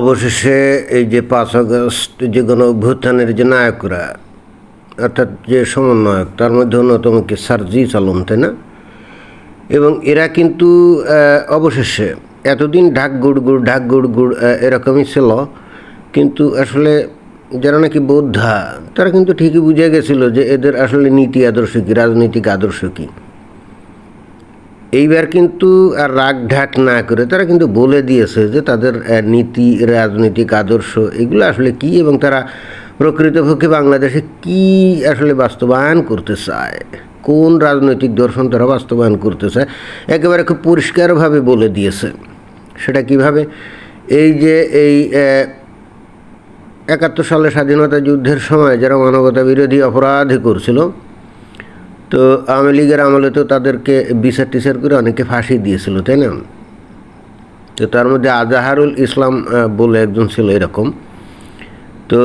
অবশেষে এই যে পাঁচ আগস্ট যে গণ অভ্যুত্থানের যে নায়করা, অর্থাৎ যে সমন্বয়ক, তার মধ্যে অন্যতম কি? সার্জি আলম, তাই না? এবং এরা কিন্তু অবশেষে এতদিন ঢাক গুড় গুড়, ঢাক গুড় গুড় এরকমই ছিল। কিন্তু আসলে যারা নাকি বোদ্ধা, তারা কিন্তু ঠিকই বুঝে গেছিল যে এদের আসলে নীতি আদর্শ কী, রাজনৈতিক আদর্শ কী। এইবার কিন্তু আর রাগ ঢাক না করে তারা কিন্তু বলে দিয়েছে যে তাদের নীতি, রাজনৈতিক আদর্শ এগুলো আসলে কি এবং তারা প্রকৃতপক্ষে বাংলাদেশে কি আসলে বাস্তবায়ন করতে চায়? কোন রাজনৈতিক দর্শন তারা বাস্তবায়ন করতে চায়? একেবারে খুব পরিষ্কারভাবে বলে দিয়েছে। সেটা কীভাবে? এই যে এই একাত্তর সালে স্বাধীনতা যুদ্ধের সময় যারা মানবতা বিরোধী অপরাধ করছিল তো আওয়ামী লীগের আমলে তো তাদেরকে বিচার টিচার করে অনেকে ফাঁসি দিয়েছিল, তাই না? তো তার মধ্যে আজাহারুল ইসলাম বলে একজন ছিল এরকম। তো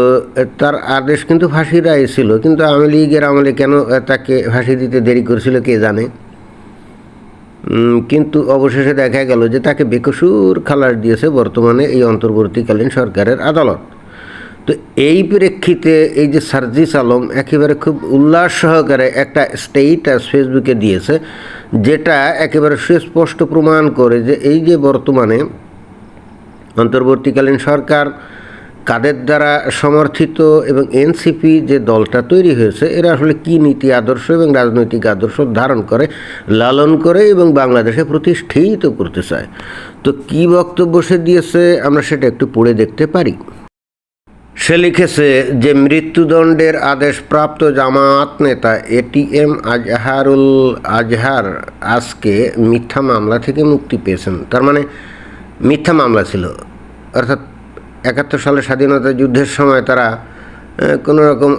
তার আদেশ কিন্তু ফাঁসির রায় ছিল, কিন্তু আওয়ামী লীগের আমলে কেন তাকে ফাঁসি দিতে দেরি করেছিল কে জানে? কিন্তু অবশেষে দেখা গেল যে তাকে বেকসুর খালাস দিয়েছে বর্তমানে এই অন্তর্বর্তীকালীন সরকারের আদালত। তো এই প্রেক্ষিতে এই যে সার্জিস আলম একেবারে খুব উল্লাস সহকারে একটা স্টেটাস ফেসবুকে দিয়েছে, যেটা একেবারে সুস্পষ্ট প্রমাণ করে যে এই যে বর্তমানে অন্তর্বর্তীকালীন সরকার কাদের দ্বারা সমর্থিত এবং এনসিপি যে দলটা তৈরি হয়েছে, এরা আসলে কী নীতি আদর্শ এবং রাজনৈতিক আদর্শ ধারণ করে, লালন করে এবং বাংলাদেশে প্রতিষ্ঠিত করতে চায়? তো কী বক্তব্য সে দিয়েছে আমরা সেটা একটু পড়ে দেখতে পারি। সে লিখেছে যে মৃত্যুদণ্ডের আদেশপ্রাপ্ত জামায়াত নেতা এটিএম আজহারুল আজহার আজকে মিথ্যা মামলা থেকে মুক্তি পেয়েছেন। তার মানে মিথ্যা মামলা ছিল। অর্থাৎ একাত্তর সালে স্বাধীনতা যুদ্ধের সময় তারা কোনো রকম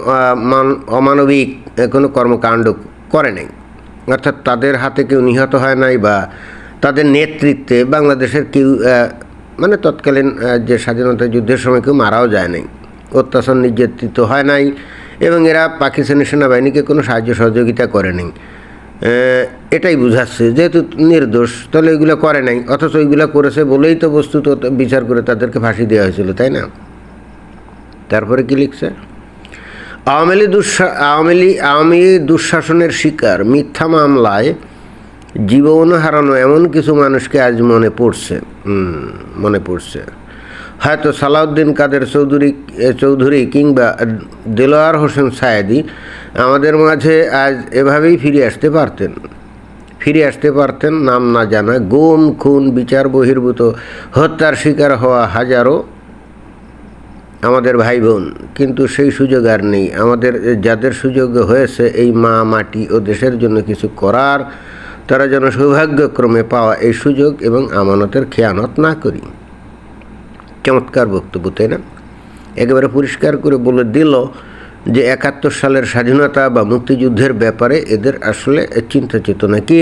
মান, অমানবিক কোনো কর্মকাণ্ড করে নাই। অর্থাৎ তাদের হাতে কেউ নিহত হয় নাই বা তাদের নেতৃত্বে বাংলাদেশের কেউ মানে তৎকালীন যে স্বাধীনতা যুদ্ধের সময় কেউ মারাও যায় নাই। অত্যাচার নির্যাতিত হয় নাই এবং এরা পাকিস্তানি সেনাবাহিনীকে কোনো সাহায্য সহযোগিতা করে নাই এটাই বুঝাচ্ছে। যেহেতু নির্দোষ, তাহলে এগুলো করে নাই, অথচ ওইগুলো করেছে বলেই তো বস্তুত বিচার করে তাদেরকে ফাঁসি দেওয়া হয়েছিল, তাই না? তারপরে কি লিখছে? আওয়ামী লীগ দুঃশা, আওয়ামী লীগ, আওয়ামী দুঃশাসনের শিকার, মিথ্যা মামলায় জীবন হারানো এমন কিছু মানুষকে আজ মনে পড়ছে। মনে পড়ছে। হয়তো সালাউদ্দিন কাদের চৌধুরী চৌধুরী কিংবা দেলোয়ার হোসেন সায়েদি আমাদের মাঝে আজ এভাবেই ফিরে আসতে পারতেন। ফিরে আসতে পারতেন, নাম না জানা, গুম, খুন, বিচার বহির্ভূত, হত্যার শিকার হওয়া হাজারো আমাদের ভাই বোন কিন্তু সেই সুযোগ আর নেই। আমাদের যাদের সুযোগ হয়েছে এই মা, মাটি ও দেশের জন্য কিছু করার, তারা যেন সৌভাগ্যক্রমে পাওয়া এই সুযোগ এবং আমানতের খেয়ানত না করি। চমৎকার বক্তব্য, তাই না? একেবারে পরিষ্কার করে বলে দিল যে একাত্তর সালের স্বাধীনতা বা মুক্তিযুদ্ধের ব্যাপারে এদের আসলে চিন্তা চেতনা কি?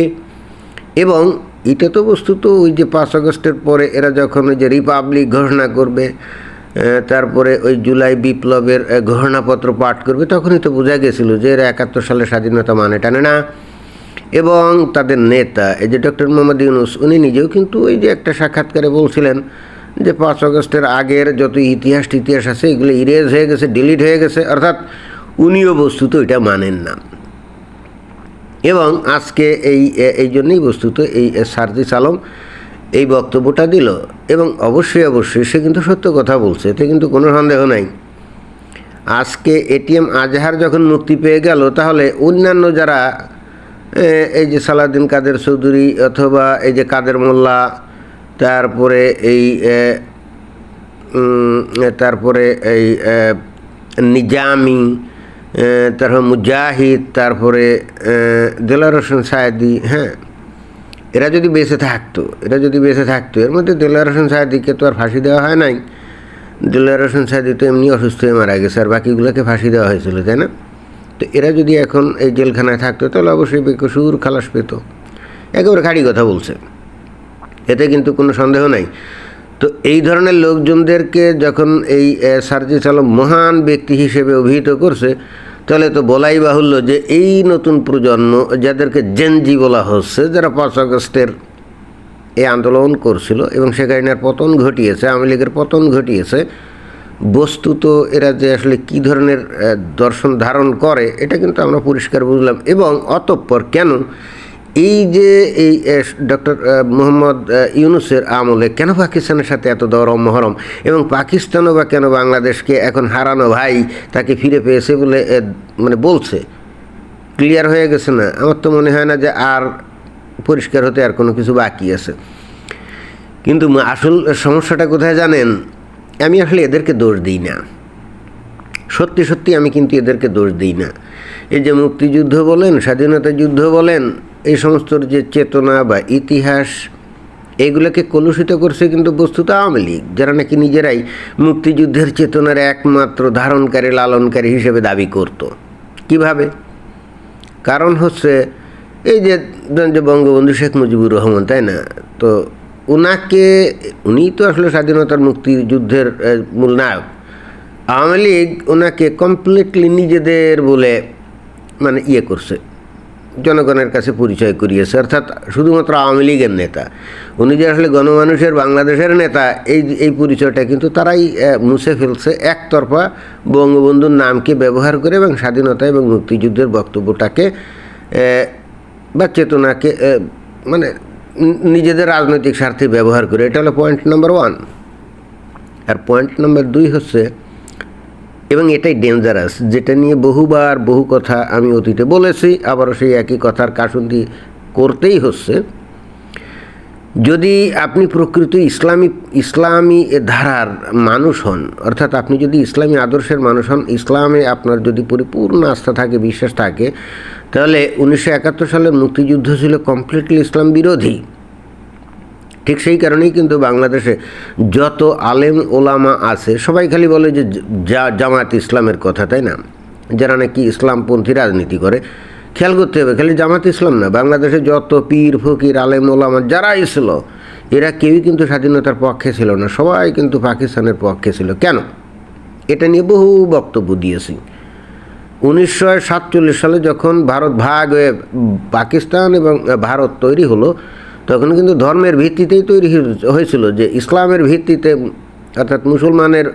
এবং এটা তো বস্তুত ওই যে পাঁচ আগস্টের পরে এরা যখন ওই যে রিপাবলিক ঘোষণা করবে তারপরে ওই জুলাই বিপ্লবের ঘোষণাপত্র পাঠ করবে, তখনই তো বোঝা গেছিল যে এরা একাত্তর সালের স্বাধীনতা মানে টানে না। এবং তাদের নেতা, এই যে ডক্টর মোহাম্মদ ইউনুস, উনি নিজেও কিন্তু ওই যে একটা সাক্ষাৎকারে বলছিলেন যে পাঁচ আগস্টের আগের যত ইতিহাস টিতিহাস আছে, এগুলো ইরেজ হয়ে গেছে ডিলিট হয়ে গেছে, অর্থাৎ উনিও বস্তুত এটা মানেন না। এবং আজকে এই এই জন্যই বস্তুত এই সার্জিস আলম এই বক্তব্যটা দিল। এবং অবশ্যই অবশ্যই সে কিন্তু সত্য কথা বলছে, এতে কিন্তু কোনো সন্দেহ নাই। আজকে এটিএম আজহার যখন মুক্তি পেয়ে গেল, তাহলে অন্যান্য যারা এই যে সালাদিন কাদের চৌধুরী অথবা এই যে কাদের মোল্লা তারপরে এই তারপরে এই নিজামি তারপর মুজাহিদ, তারপরে দেলার হোসেন সায়েদি হ্যাঁ। এরা যদি বেঁচে থাকতো, এরা যদি বেঁচে থাকতো, এর মধ্যে দেলার হোসেন সায়েদিকে তো আর ফাঁসি দেওয়া হয় নাই। দেলার হোসেন সায়েদি তো এমনি অসুস্থ হয়ে মারা গেছে, আর বাকিগুলোকে ফাঁসি দেওয়া হয়েছিল, তাই না? তো এরা যদি এখন এই জেলখানায় থাকতো, তাহলে অবশ্যই বেকসুর খালাস পেত। একেবারে খাড়ি কথা বলছে। এতে কিন্তু কোনো সন্দেহ নাই। তো এই ধরনের লোকজনদেরকে যখন এই সার্জি আলম মহান ব্যক্তি হিসেবে অভিহিত করছে, তাহলে তো বলাই বাহুল্য যে এই নতুন প্রজন্ম যাদেরকে জেনজি বলা হচ্ছে, যারা পাঁচ আগস্টের এই আন্দোলন করছিল এবং হাসিনার পতন ঘটিয়েছে, আওয়ামী লীগের পতন ঘটিয়েছে, বস্তুত এরা যে আসলে কী ধরনের দর্শন ধারণ করে, এটা কিন্তু আমরা পরিষ্কার বুঝলাম। এবং অতঃপর কেন এই যে এই ডক্টর মোহাম্মদ ইউনুসের আমলে কেন পাকিস্তানের সাথে এত দরম মহরম? এবং পাকিস্তানও বা কেন বাংলাদেশকে এখন হারানো ভাই তাকে ফিরে পেয়েছে বলে মানে বলছে? ক্লিয়ার হয়ে গেছে না? আমার তো মনে হয় না যে আর পরিষ্কার হতে আর কোনো কিছু বাকি আছে। কিন্তু আসল সমস্যাটা কোথায় জানেন? আমি আসলে এদেরকে দোষ দিই না। সত্যি সত্যি আমি কিন্তু এদেরকে দোষ দিই না। এই যে মুক্তিযুদ্ধ বলেন, স্বাধীনতা যুদ্ধ বলেন এই সমস্ত যে চেতনা বা ইতিহাস, এগুলোকে কলুষিত করছে কিন্তু বস্তুত আওয়ামী লীগ, যারা নাকি নিজেরাই মুক্তিযুদ্ধের চেতনার একমাত্র ধারণকারী, লালনকারী হিসেবে দাবি করত। কীভাবে? কারণ হচ্ছে এই যে যে বঙ্গবন্ধু শেখ মুজিবুর রহমান, তাই না? তো ওনাকে উনি তো আসলে স্বাধীনতার মুক্তিযুদ্ধের মূল নায়ক। আওয়ামী লীগ ওনাকে কমপ্লিটলি নিজেদের বলে মানে ইয়ে করছে। জনগণের কাছে পরিচয় করিয়েছে। অর্থাৎ শুধুমাত্র আওয়ামী লীগের নেতা। উনি যে আসলে গণমানুষের, বাংলাদেশের নেতা, এই এই পরিচয়টা কিন্তু তারাই মুছে ফেলছে। একতরফা বঙ্গবন্ধুর নামকে ব্যবহার করে এবং স্বাধীনতা এবং মুক্তিযুদ্ধের বক্তব্যটাকে বা চেতনাকে মানে নিজেদের রাজনৈতিক স্বার্থে ব্যবহার করে। এটা হলো পয়েন্ট নাম্বার ওয়ান আর পয়েন্ট নাম্বার দুই হচ্ছে এবং এটাই ডেঞ্জারাস যেটা নিয়ে বহুবার বহু কথা আমি অতীতে বলেছি, আবারও সেই একই কথার কাসুন্দি করতেই হচ্ছে। যদি আপনি প্রকৃত ইসলামী ইসলামী ধারার মানুষ হন, অর্থাৎ আপনি যদি ইসলামী আদর্শের মানুষ হন, ইসলামে আপনার যদি পরিপূর্ণ আস্থা থাকে, বিশ্বাস থাকে, তাহলে উনিশশো একাত্তর সালের মুক্তিযুদ্ধ ছিল কমপ্লিটলি ইসলাম বিরোধী। ঠিক সেই কারণেই কিন্তু বাংলাদেশে যত আলেম, ওলামা আছে, সবাই খালি বলে যে জা- জামায়াত ইসলামের কথা, তাই না? যারা নাকি ইসলামপন্থী রাজনীতি করে, খেয়াল করতে হবে, খালি জামাত ইসলাম না, বাংলাদেশে যত পীর, ফকির, আলেম, ওলামা যারাই ছিল, এরা কেউই কিন্তু স্বাধীনতার পক্ষে ছিল না, সবাই কিন্তু পাকিস্তানের পক্ষে ছিল। কেন? এটা নিয়ে বহু বক্তব্য দিয়েছি। উনিশশো সাতচল্লিশ সালে যখন ভারত ভাগ হয়ে পাকিস্তান এবং ভারত তৈরি হলো তখন কিন্তু ধর্মের ভিত্তিতেই তৈরি হয়েছিল যে ইসলামের ভিত্তিতে, অর্থাৎ মুসলমানের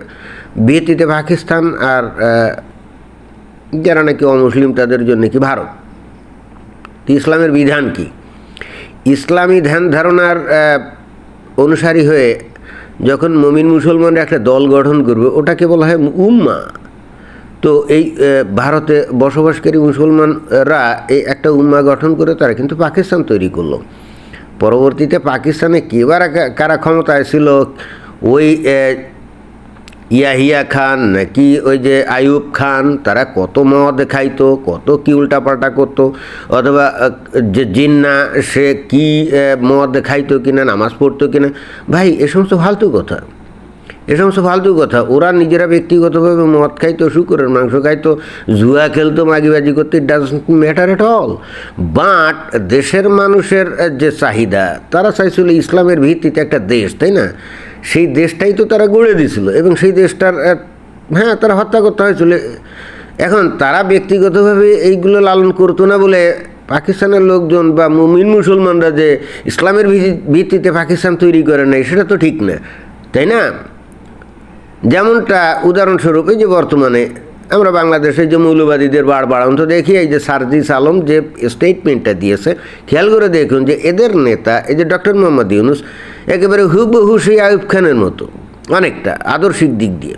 ভিত্তিতে পাকিস্তান আর যারা নাকি অমুসলিম তাদের জন্য কি ভারত। ইসলামের বিধান কি? ইসলামী ধ্যান ধারণার অনুসারী হয়ে যখন মমিন মুসলমানরা একটা দল গঠন করবে, ওটাকে বলা হয় উম্মা। তো এই ভারতে বসবাসকারী মুসলমানরা এই একটা উম্মা গঠন করে তারা কিন্তু পাকিস্তান তৈরি করল। পরবর্তীতে পাকিস্তানে কেবার কারা ক্ষমতায় ছিল? ওই ইয়াহিয়া খান নাকি ওই যে আয়ুব খান, তারা কত মদ খাইতো, কত কি উল্টাপাল্টা করতো? অথবা যে জিন্না, সে কি মদ খাইতো কিনা, নামাজ পড়তো কিনা? ভাই, এ সমস্ত ফালতু কথা। এ সমস্ত ফালতু কথা। ওরা নিজেরা ব্যক্তিগতভাবে মদ খাইতো, শুকুরের মাংস খাইতো, জুয়া খেলতো, মাগিবাজি করতে it does matter at all but দেশের মানুষের যে চাহিদা, তারা চাইছিল ইসলামের ভিত্তিতে একটা দেশ, তাই না? সেই দেশটাই তো তারা গড়ে দিয়েছিল এবং সেই দেশটার হ্যাঁ তারা হত্যা করতে হয়েছিল। এখন তারা ব্যক্তিগতভাবে এইগুলো লালন করতো না বলে পাকিস্তানের লোকজন বা মুমিন মুসলমানরা যে ইসলামের ভিত্তি- ভিত্তিতে পাকিস্তান তৈরি করে নাই, সেটা তো ঠিক না। তাই না? যেমনটা উদাহরণস্বরূপ এই যে বর্তমানে আমরা বাংলাদেশে যে মৌলবাদীদের বাড় বাড়ান তো দেখি, এই যে সার্জিস আলম যে স্টেটমেন্টটা দিয়েছে, খেয়াল করে দেখুন যে এদের নেতা, এই যে ডক্টর মোহাম্মদ ইউনুস, একেবারে হুবহু সেই আয়ুব খানের মতো, অনেকটা আদর্শিক দিক দিয়ে।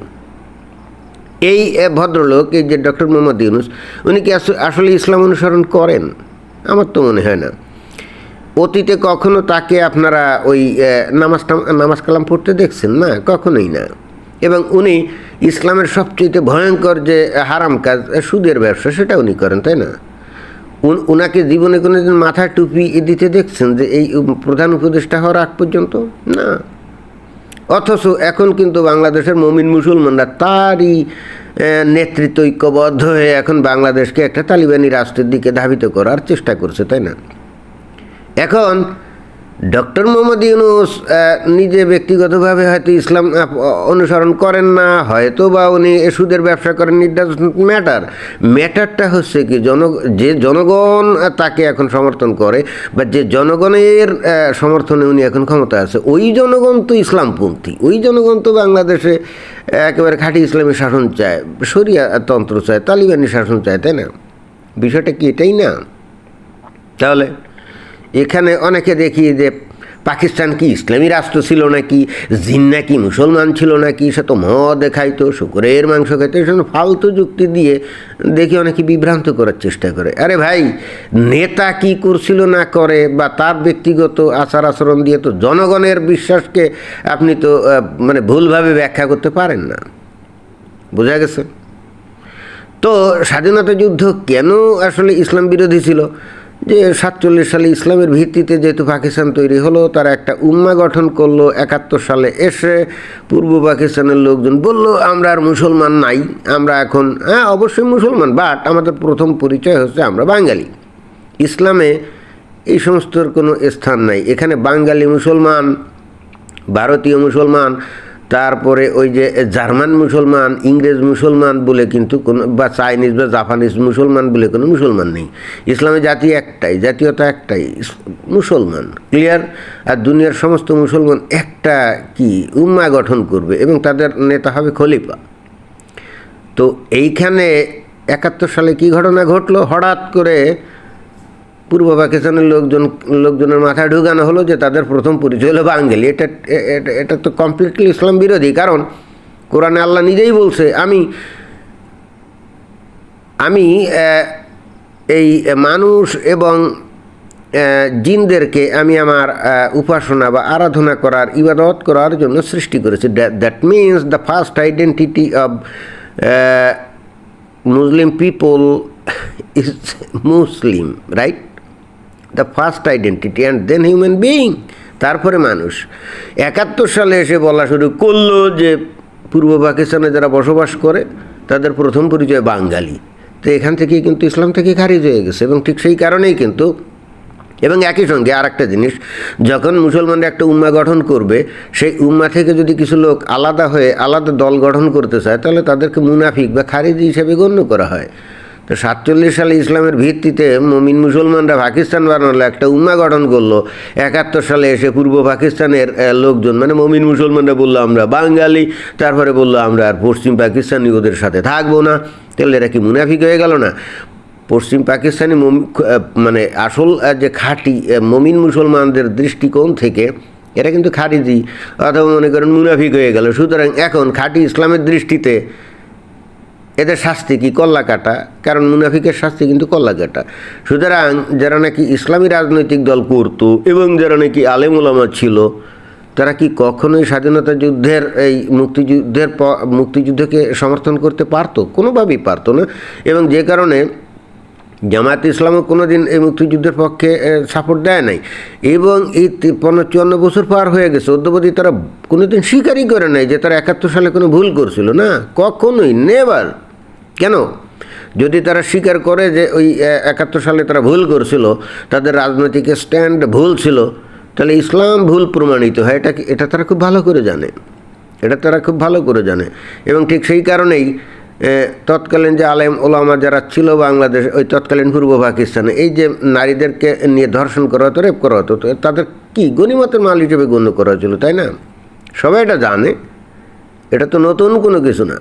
এই ভদ্রলোক, এই যে ডক্টর মোহাম্মদ ইউনুস, উনি কি আস- আসলে ইসলাম অনুসরণ করেন? আমার তো মনে হয় না। অতীতে কখনো তাকে আপনারা ওই নামাজ নামাজ কালাম পড়তে দেখছেন? না, কখনোই না। এবং উনি ইসলামের সবচেয়ে ভয়ঙ্কর যে হারাম কাজ সুদের ব্যবসা, সেটা উনি করেন, তাই না? উনাকে জীবনে কোনো দিন মাথায় টুপি দিতে দেখছেন যে এই প্রধান উপদেষ্টা হওয়ার আগ পর্যন্ত? না। অথচ এখন কিন্তু বাংলাদেশের মমিন মুসলমানরা তারই নেতৃত্ব ঐক্যবদ্ধ হয়ে এখন বাংলাদেশকে একটা তালিবানি রাষ্ট্রের দিকে ধাবিত করার চেষ্টা করছে, তাই না? এখন ডক্টর মোহাম্মদ ইউনুস নিজে ব্যক্তিগতভাবে হয়তো ইসলাম অনুসরণ করেন না, হয়তো বা উনি সুদের ব্যবসা করেন ইট ডাজ ম্যাটার ম্যাটারটা হচ্ছে কি জন যে জনগণ তাকে এখন সমর্থন করে, বা যে জনগণের সমর্থনে উনি এখন ক্ষমতা আছে, ওই জনগণ তো ইসলামপন্থী, ওই জনগণ তো বাংলাদেশে একেবারে খাঁটি ইসলামী শাসন চায় সরিয়া তন্ত্র চায়, তালিবানি শাসন চায়, তাই না? বিষয়টা কি, এটাই না? তাহলে এখানে অনেকে দেখি যে পাকিস্তান কি ইসলামী রাষ্ট্র ছিল নাকি, জিন নাকি, মুসলমান ছিল নাকি, সে তো মদ খাইতো, শুকুরের মাংস খাইতো এসব ফালতু যুক্তি দিয়ে দেখি অনেকে বিভ্রান্ত করার চেষ্টা করে। আরে ভাই, নেতা কি করছিল না করে বা তার ব্যক্তিগত আচার আচরণ দিয়ে তো জনগণের বিশ্বাসকে আপনি তো মানে ভুলভাবে ব্যাখ্যা করতে পারেন না। বোঝা গেছে? তো স্বাধীনতা যুদ্ধ কেন আসলে ইসলাম বিরোধী ছিল? যে সাতচল্লিশ সালে ইসলামের ভিত্তিতে যেহেতু পাকিস্তান তৈরি হলো, তারা একটা উম্মা গঠন করল, একাত্তর সালে এসে পূর্ব পাকিস্তানের লোকজন বলল, আমরা আর মুসলমান নাই, আমরা এখন হ্যাঁ অবশ্যই মুসলমান বাট আমাদের প্রথম পরিচয় হচ্ছে আমরা বাঙালি। ইসলামে এই সমস্তর কোনো স্থান নাই। এখানে বাঙালি মুসলমান, ভারতীয় মুসলমান তারপরে ওই যে জার্মান মুসলমান, ইংরেজ মুসলমান বলে কিন্তু কোনো, বা চাইনিজ বা জাপানিজ মুসলমান বলে কোনো মুসলমান নেই। ইসলামে জাতি একটাই, জাতীয়তা একটাই মুসলমান, ক্লিয়ার? আর দুনিয়ার সমস্ত মুসলমান একটা কি, উম্মা গঠন করবে এবং তাদের নেতা হবে খলিফা। তো এইখানে একাত্তর সালে কি ঘটনা ঘটলো? হঠাৎ করে পূর্ব পাকিস্তানের লোকজন, লোকজনের মাথায় ঢুকানো হলো যে তাদের প্রথম পরিচয় হলো বাঙালি। এটা এটা তো কমপ্লিটলি ইসলাম বিরোধী। কারণ কোরআনে আল্লাহ নিজেই বলছে, আমি আমি এই মানুষ এবং জিনদেরকে আমি আমার উপাসনা বা আরাধনা করার, ইবাদত করার জন্য সৃষ্টি করেছি। That means the first identity of Muslim people is Muslim right the first identity and then human being তারপরে মানুষ। একাত্তর সালে এসে বলা শুরু করল যে পূর্ব পাকিস্তানে যারা বসবাস করে, তাদের প্রথম পরিচয় বাঙালি। তো এখান থেকেই কিন্তু ইসলাম থেকে খারিজ হয়ে গেছে এবং ঠিক সেই কারণেই কিন্তু এবং একই সঙ্গে আর একটা জিনিস, যখন মুসলমানরা একটা উম্মা গঠন করবে, সেই উম্মা থেকে যদি কিছু লোক আলাদা হয়ে আলাদা দল গঠন করতে চায়, তাহলে তাদেরকে মুনাফিক বা খারিজি হিসেবে গণ্য করা হয়। তো সাতচল্লিশ সালে ইসলামের ভিত্তিতে মমিন মুসলমানরা পাকিস্তান বানালো, একটা উম্মা গঠন করল। একাত্তর সালে এসে পূর্ব পাকিস্তানের লোকজন মানে মমিন মুসলমানরা বলল, আমরা বাঙালি। তারপরে বলল, আমরা আর পশ্চিম পাকিস্তানি ওদের সাথে থাকব না। তাহলে এরা কি মুনাফিক হয়ে গেল না? পশ্চিম পাকিস্তানি মানে আসল যে খাঁটি মমিন মুসলমানদের দৃষ্টিকোণ থেকে এটা কিন্তু খারিজি অথবা মনে করেন মুনাফিক হয়ে গেল। সুতরাং এখন খাঁটি ইসলামের দৃষ্টিতে এদের শাস্তি কি কল্লা কাটা? কারণ মুনাফিকের শাস্তি কিন্তু কল্লা কাটা। সুতরাং যারা নাকি ইসলামী রাজনৈতিক দল করত এবং যারা নাকি আলেমুলামা ছিল, তারা কি কখনোই স্বাধীনতা যুদ্ধের এই মুক্তিযুদ্ধের মুক্তিযুদ্ধকে সমর্থন করতে পারতো? কোনোভাবেই পারতো না। এবং যে কারণে জামায়াত ইসলামও কোনো দিন এই মুক্তিযুদ্ধের পক্ষে সাপোর্ট দেয় নাই। এবং এই তিপ্পান্ন, চুয়ান্ন বছর পার হয়ে গেছে। অদ্যবধি তারা কোনোদিন স্বীকারই করে নাই যে তারা একাত্তর সালে কোনো ভুল করছিল না। কখনোই নেবার কেন? যদি তারা স্বীকার করে যে ওই একাত্তর সালে তারা ভুল করছিল, তাদের রাজনৈতিক স্ট্যান্ড ভুল ছিল, তাহলে ইসলাম ভুল প্রমাণিত হয়, এটা এটা তারা খুব ভালো করে জানে। এটা তারা খুব ভালো করে জানে। এবং ঠিক সেই কারণেই তৎকালীন যে আলেম ওলামা যারা ছিল বাংলাদেশ, ওই তৎকালীন পূর্ব পাকিস্তানে, এই যে নারীদেরকে নিয়ে ধর্ষণ করা হতো রেপ করা হতো তাদের কি গণিমতের মাল হিসেবে গণ্য করা হয়েছিল, তাই না? সবাই এটা জানে। এটা তো নতুন কোনো কিছু না।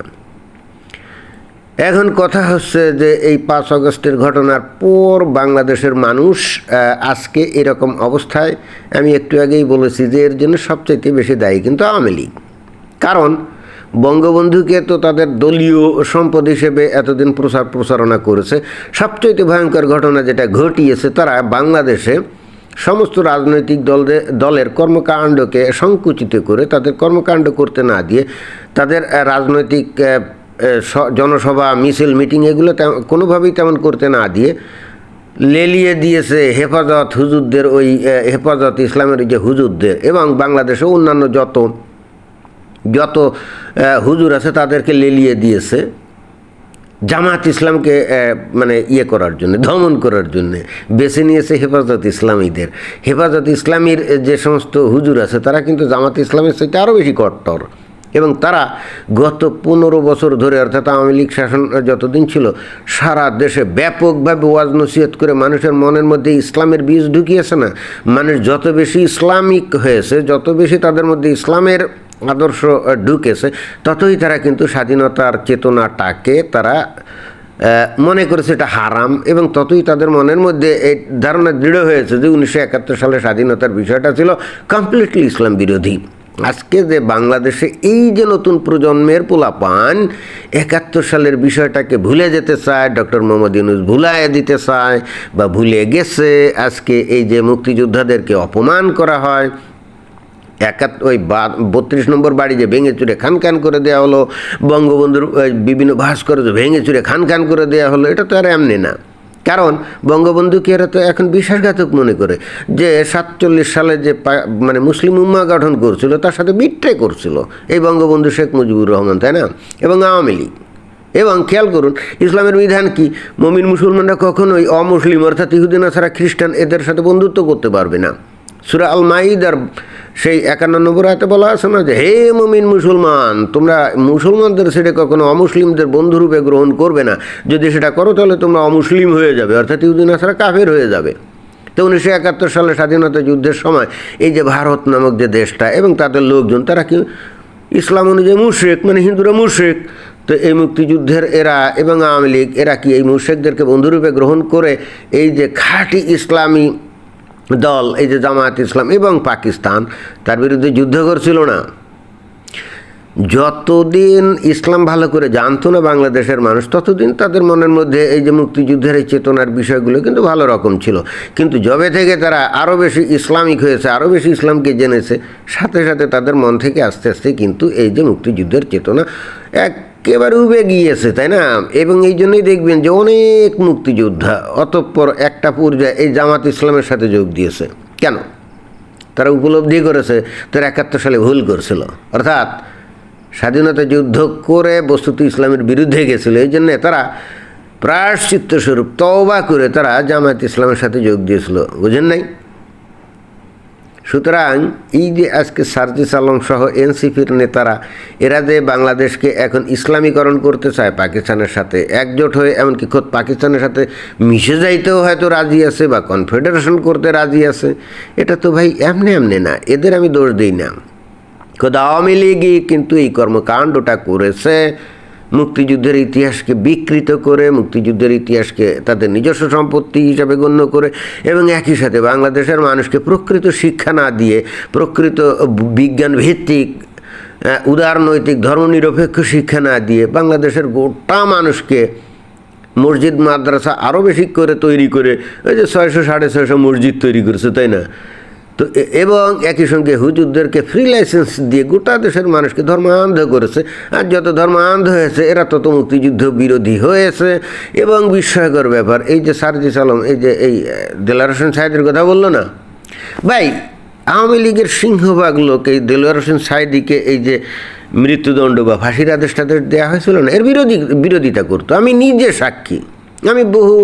এখন কথা হচ্ছে যে এই পাঁচ অগস্টের ঘটনার পর বাংলাদেশের মানুষ আজকে এরকম অবস্থায়, আমি একটু আগেই বলেছি যে এর জন্য সবচাইতে বেশি দায়ী কিন্তু আওয়ামী লীগ। কারণ বঙ্গবন্ধুকে তো তাদের দলীয় সম্পদ হিসেবে এতদিন প্রচার প্রচারণা করেছে। সবচাইতে ভয়ঙ্কর ঘটনা যেটা ঘটিয়েছে, তারা বাংলাদেশে সমস্ত রাজনৈতিক দলের দলের কর্মকাণ্ডকে সংকুচিত করে তাদের কর্মকাণ্ড করতে না দিয়ে তাদের রাজনৈতিক জনসভা, মিছিল, মিটিং এগুলো কোনোভাবেই তেমন করতে না দিয়ে লেলিয়ে দিয়েছে হেফাজত হুজুরদের ওই হেফাজত ইসলামের যে হুজুরদের এবং বাংলাদেশে অন্যান্য যত যত হুজুর আছে তাদেরকে লেলিয়ে দিয়েছে জামাত ইসলামকে মানে ইয়ে করার জন্য, দমন করার জন্য, বেছে নিয়েছে হেফাজত ইসলামীদের। হেফাজত ইসলামীর যে সমস্ত হুজুর আছে তারা কিন্তু জামাত ইসলামের সাথে আরও বেশি কট্টর। এবং তারা গত পনেরো বছর ধরে, অর্থাৎ আওয়ামী লীগ শাসন যতদিন ছিল, সারা দেশে ব্যাপকভাবে ওয়াজ নসিহত করে মানুষের মনের মধ্যে ইসলামের বীজ ঢুকিয়েছে না। মানুষ যত বেশি ইসলামিক হয়েছে, যত বেশি তাদের মধ্যে ইসলামের আদর্শ ঢুকেছে, ততই তারা কিন্তু স্বাধীনতার চেতনাটাকে তারা মনে করেছে এটা হারাম এবং ততই তাদের মনের মধ্যে এই ধারণা দৃঢ় হয়েছে যে উনিশশো একাত্তর সালে স্বাধীনতার বিষয়টা ছিল কমপ্লিটলি ইসলাম বিরোধী। আজকে যে বাংলাদেশে এই যে নতুন প্রজন্মের পোলাপান, একাত্তর সালের বিষয়টাকে ভুলে যেতে চায়, ডক্টর মোহাম্মদ ইউনুস ভুলায় দিতে চায় বা ভুলে গেছে, আজকে এই যে মুক্তিযোদ্ধাদেরকে অপমান করা হয়। একাত, ওই বত্রিশ নম্বর বাড়ি যে ভেঙে চুরে খান খান করে দেওয়া হলো, বঙ্গবন্ধুর বিভিন্ন ভাস্কর্য ভেঙে চুরে খান খান করে দেওয়া হলো, এটা তো আর এমনি না। কারণ বঙ্গবন্ধুকে এরা তো এখন বিশ্বাসঘাতক মনে করে। যে সাতচল্লিশ সালে যে মানে মুসলিম উম্মা গঠন করছিল, তার সাথে বিট্রাই করছিল। এই বঙ্গবন্ধু শেখ মুজিবুর রহমান, তাই না? এবং আওয়ামী লীগ। এবং খেয়াল করুন, ইসলামের বিধান কি? মমিন মুসলমানরা কখনোই অমুসলিম, অর্থাৎ ইহুদিনা ছাড়া খ্রিস্টান, এদের সাথে বন্ধুত্ব করতে পারবে না। সুরা আল মাইদার সেই একান্ন নম্বর হাতে বলা আছে না যে, হে মমিন মুসলমান, তোমরা মুসলমানদের সেটা কখনো অমুসলিমদের বন্ধুরূপে গ্রহণ করবে না। যদি সেটা করো তাহলে তোমরা অমুসলিম হয়ে যাবে, অর্থাৎ ইহুদিনা আসারা কাফের হয়ে যাবে। তো উনিশশো একাত্তর সালে স্বাধীনতা যুদ্ধের সময় এই যে ভারত নামক যে দেশটা এবং তাদের লোকজন, তারা কি ইসলাম অনুযায়ী মুশ্রিক মানে হিন্দুরা মুশ্রিক? তো এই মুক্তিযুদ্ধের এরা এবং আওয়ামী লীগ, এরা কি এই মুশ্রিকদেরকে বন্ধুরূপে গ্রহণ করে এই যে খাঁটি ইসলামী দল, এই যে জামায়াত ইসলাম এবং পাকিস্তান, তার বিরুদ্ধে যুদ্ধ করছিল না। যতদিন ইসলাম ভালো করে জানতো না বাংলাদেশের মানুষ, ততদিন তাদের মনের মধ্যে এই যে মুক্তিযুদ্ধের এই চেতনার বিষয়গুলো কিন্তু ভালো রকম ছিল। কিন্তু যবে থেকে তারা আরও বেশি ইসলামিক হয়েছে আরও বেশি ইসলামকে জেনেছে, সাথে সাথে তাদের মন থেকে আস্তে আস্তে কিন্তু এই যে মুক্তিযুদ্ধের চেতনা একেবারে উবে গিয়েছে, তাই না? এবং এই জন্যই দেখবেন যে অনেক মুক্তিযোদ্ধা অতঃপর একটা পর্যায়ে এই জামাত ইসলামের সাথে যোগ দিয়েছে। কেন? তারা উপলব্ধি করেছে, তারা একাত্তর সালে ভুল করছিল। অর্থাৎ স্বাধীনতা যুদ্ধ করে বস্তুত ইসলামের বিরুদ্ধে গেছিল, এই জন্যে তারা প্রায়শ্চিত্ত স্বরূপ তওবা করে তারা জামায়াত ইসলামের সাথে যোগ দিয়েছিল। বুঝেন নাই? সুতরাং এই যে আজকে সার্জিস আলম সহ এনসিপির নেতারা, এরা যে বাংলাদেশকে এখন ইসলামীকরণ করতে চায় পাকিস্তানের সাথে একজোট হয়ে, এমনকি খোদ পাকিস্তানের সাথে মিশে যাইতেও হয়তো রাজি আছে বা কনফেডারেশন করতে রাজি আছে, এটা তো ভাই এমনি এমনি না, এদের আমি দোষ দিই না। খোদ আওয়ামী লীগই কিন্তু এই কর্মকাণ্ডটা করেছে। মুক্তিযুদ্ধের ইতিহাসকে বিকৃত করে, মুক্তিযুদ্ধের ইতিহাসকে তাদের নিজস্ব সম্পত্তি হিসাবে গণ্য করে এবং একই সাথে বাংলাদেশের মানুষকে প্রকৃত শিক্ষা না দিয়ে, প্রকৃত বিজ্ঞান ভিত্তিক উদারনৈতিক, ধর্মনিরপেক্ষ শিক্ষা না দিয়ে বাংলাদেশের গোটা মানুষকে মসজিদ, মাদ্রাসা আরও বেশি করে তৈরি করে, ওই যে ছয়শো, সাড়ে ছয়শো মসজিদ তৈরি করেছে, তাই না? তো এবং একই সঙ্গে হুজুরদেরকে ফ্রি লাইসেন্স দিয়ে গোটা দেশের মানুষকে ধর্মান্ধ করেছে। আর যত ধর্মান্ধ হয়েছে, এরা তত মুক্তিযুদ্ধ বিরোধী হয়েছে। এবং বিস্ময়কর ব্যাপার, এই যে সারজিস আলম, এই যে এই দেলার হোসেন সাহেদের কথা বলল না? ভাই, আওয়ামী লীগের সিংহভাগ লোক এই দেলোয়ার হোসেন সাইদিকে এই যে মৃত্যুদণ্ড বা ফাঁসির আদেশ টাদেশ দেওয়া হয়েছিল না, এর বিরোধী, বিরোধিতা করতো। আমি নিজে সাক্ষী। আমি বহু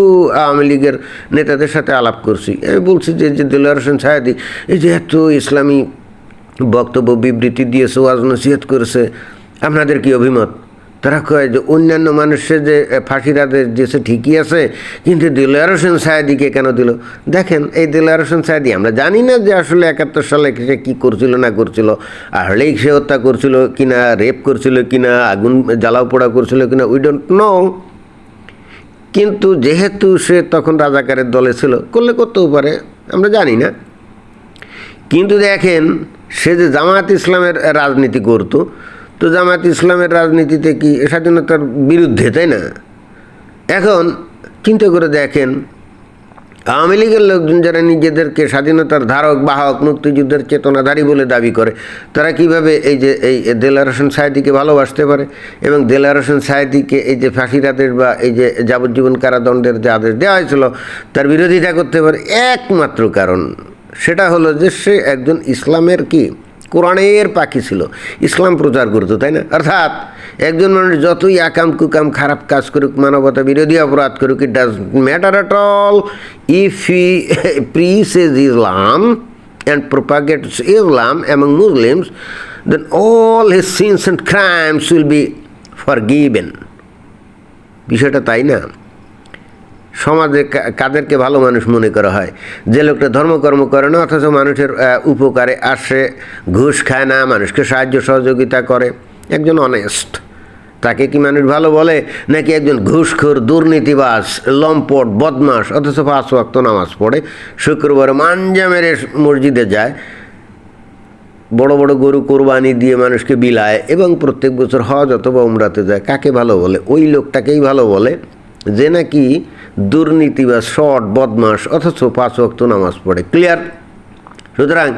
আওয়ামী লীগের নেতাদের সাথে আলাপ করছি। আমি বলছি যে যে দেলোয়ার হোসেন সাহেদি এই যে এত ইসলামী বক্তব্য, বিবৃতি দিয়েছে ওয়াজ নসিহত করেছে, আপনাদের কি অভিমত? তারা কয় যে, অন্যান্য মানুষের যে ফাঁসির আদেশ দিয়েছে ঠিকই আছে, কিন্তু দিলওয়ার হোসেন সায়েদিকে কেন দিল? দেখেন, এই দিলওয়ার হোসেন সায়েদি আমরা জানি না যে আসলে একাত্তর সালে সে কী করছিল, না করছিল। আসলেই সে হত্যা করছিল কিনা, রেপ করছিল কিনা, আগুন জ্বালাও পোড়া করছিল কিনা উই ডোন্ট নো কিন্তু যেহেতু সে তখন রাজাকারের দলে ছিল, করলে করতেও পারে, আমরা জানি না। কিন্তু দেখেন, সে যে জামায়াত ইসলামের রাজনীতি করতো, তো জামায়াত ইসলামের রাজনীতিতে কি স্বাধীনতার বিরুদ্ধে, তাই না? এখন চিন্তা করে দেখেন আওয়ামী লীগের লোকজন যারা নিজেদেরকে স্বাধীনতার ধারক, বাহক, মুক্তিযুদ্ধের চেতনাধারী বলে দাবি করে, তারা কীভাবে এই যে, এই দেলার হোসেন সাহেদিকে ভালোবাসতে পারে এবং দেলার হোসেন সাহেদিকে এই যে ফাঁসির আদেশ বা এই যে যাবজ্জীবন কারাদণ্ডের যে আদেশ দেওয়া হয়েছিল, তার বিরোধিতা করতে পারে? একমাত্র কারণ সেটা হলো যে সে একজন ইসলামের কি? কোরআনের পাখি ছিল। ইসলাম প্রচার করতো, তাই না? অর্থাৎ একজন মানুষ যতই আকাম কুকাম, খারাপ কাজ করুক, মানবতা বিরোধী অপরাধ করুক it does matter at all if he preaches Islam and propagates Islam among Muslims then all his sins and crimes will be forgiven বিষয়টা তাই না? সমাজে কাদেরকে ভালো মানুষ মনে করা হয়। যে লোকটা ধর্মকর্ম করে না, অথচ মানুষের উপকারে আসে, ঘুষ খায় না, মানুষকে সাহায্য সহযোগিতা করে। একজন অনেস্ট তাকে কি মানুষ ভালো বলে? নাকি একজন ঘুষখোর দুর্নীতিবাস লম্পট বদমাস অথচ পাঁচ ওয়াক্ত নামাজ পড়ে, শুক্রবারে মাঞ্জা মেরে মসজিদে যায়, বড় বড় গরু কোরবানি দিয়ে মানুষকে বিলায় এবং প্রত্যেক বছর হজ অথবা উমরাতে যায়, কাকে ভালো বলে? ওই লোকটাকেই ভালো বলে, যে নাকি দুর্নীতি বা শট বদমাস অথচ পাঁচ ওয়াক্ত নামাজ পড়ে। ক্লিয়ার সুতরাং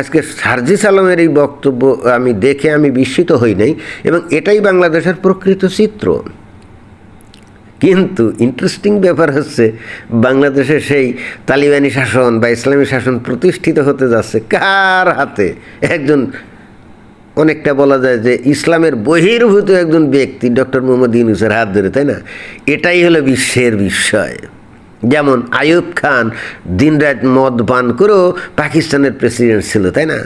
আজকে সার্জিস আলমের এই বক্তব্য আমি দেখে আমি বিস্মিত হই নাই, এবং এটাই বাংলাদেশের প্রকৃত চিত্র। কিন্তু ইন্টারেস্টিং ব্যাপার হচ্ছে, বাংলাদেশে সেই তালিবানি শাসন বা ইসলামী শাসন প্রতিষ্ঠিত হতে যাচ্ছে কার হাতে? একজন, অনেকটা বলা যায় যে ইসলামের বহির্ভূত একজন ব্যক্তি, ডক্টর মোহাম্মদ ইউনুসের হাত ধরে, তাই না? এটাই হলো বিশ্বের বিস্ময়। যেমন আয়ুব খান দিনরাত মদ পান করেও পাকিস্তানের প্রেসিডেন্ট ছিল, তাই না?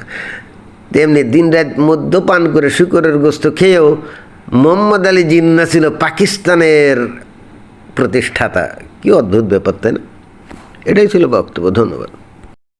তেমনি দিনরাত মদ্য পান করে শুকরের গোস্ত খেয়েও মোহাম্মদ আলী জিন্না ছিল পাকিস্তানের প্রতিষ্ঠাতা। কি অদ্ভুত ব্যাপার, তাই না? এটাই ছিল বক্তব্য, ধন্যবাদ।